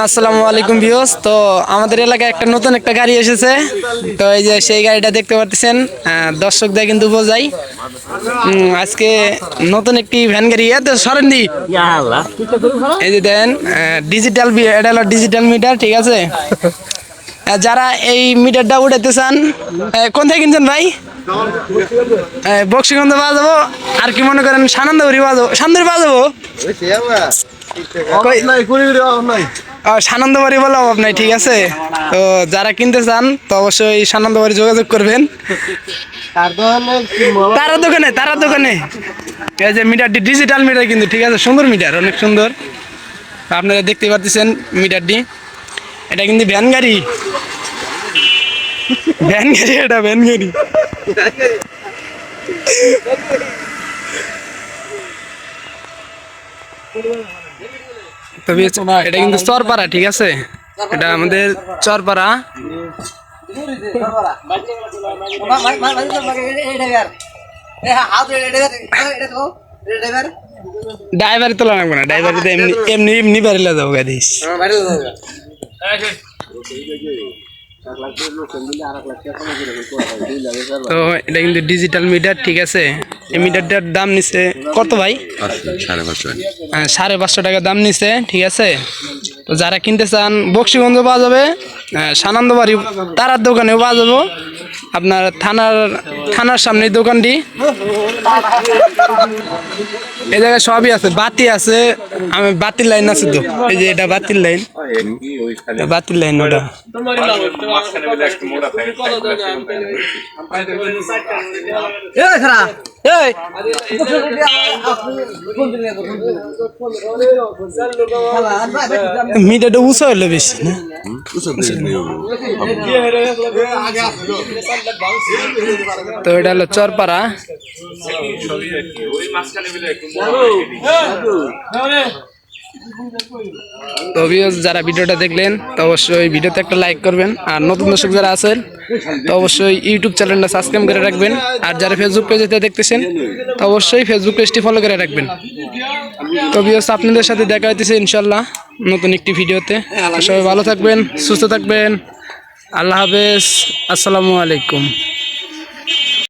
আসসালামু আলাইকুম ভিউস তো আমাদের এলাকায় একটা নতুন একটা গাড়ি এসেছে। তো এই যে সেই গাড়িটা দেখতে পাচ্ছেন দর্শকদের কিন্তু বোঝাই। আজকে নতুন একটি ভ্যান গাড়ি। এত সরেন্দি এই যে দেন ডিজিটাল এটা হলো ডিজিটাল মিটার ঠিক আছে? যারা এই মিটারটা উঠাতে চান কোন থেকে কিনছেন ভাই? বক্সিগন্ধ পাওয়া যাব। আর কি মনে করেন সানন্দপুরি পাওয়া যাব সান্দুরি পাওয়া যাব? সানন্দবাড়ি বলে অভাব নাই ঠিক আছে? তো যারা কিনতে চান, তো অবশ্যই সানন্দবাড়ি যোগাযোগ করবেন। তারা দোকানে তারা দোকানে। এই যে মিটারটি ডিজিটাল মিটার কিন্তু, ঠিক আছে? সুন্দর মিটার, অনেক সুন্দর। আপনারা দেখতে পাচ্ছেন মিটারটি। এটা কিন্তু ভ্যান গাড়ি। ভ্যান গাড়ি, এটা ভ্যান গাড়ি। তবে এটা কিন্তু চরপাড়া, ঠিক আছে? এটা আমাদের চরপাড়া। ড্রাইভার তোলা লাগবে না, ড্রাইভার এমনি এমনি এমনি বাড়িলে যাব গাড়িস তো এটা কিন্তু ডিজিটাল মিটার ঠিক আছে? এই মিটারটার দাম নিছে কত ভাই? সাড়ে পাঁচশো হ্যাঁ, সাড়ে পাঁচশো টাকা দাম নিছে ঠিক আছে? তো যারা কিনতে চান বক্সিগঞ্জ পাওয়া যাবে হ্যাঁ, সানন্দবাড়ি তারার দোকানেও পাওয়া যাব। আপনার থানার থানার সামনে দোকানটি। এই জায়গায় সবই আছে বাতি আছে আমি বাতির লাইন আছে তো। এই যে এটা বাতির লাইন। বাতির লাইন ওটা। এই মিটারটা উঁচু হলো বেশি তো এটা হলো চরপাড়া। তো যারা ভিডিওটা দেখলেন, তো অবশ্যই ভিডিওতে একটা লাইক করবেন। আর নতুন দর্শক যারা আছেন তো অবশ্যই ইউটিউব চ্যানেলটা সাবস্ক্রাইব করে রাখবেন। আর যারা ফেসবুক পেজেতে দেখতেছেন, তো অবশ্যই ফেসবুক পেজটি ফলো করে রাখবেন। তো বিয়স আপনাদের সাথে দেখা হইতেছে ইনশাল্লাহ নতুন একটি ভিডিওতে। সবাই ভালো থাকবেন, সুস্থ থাকবেন। আল্লাহ হাফেজ। আসসালামু আলাইকুম।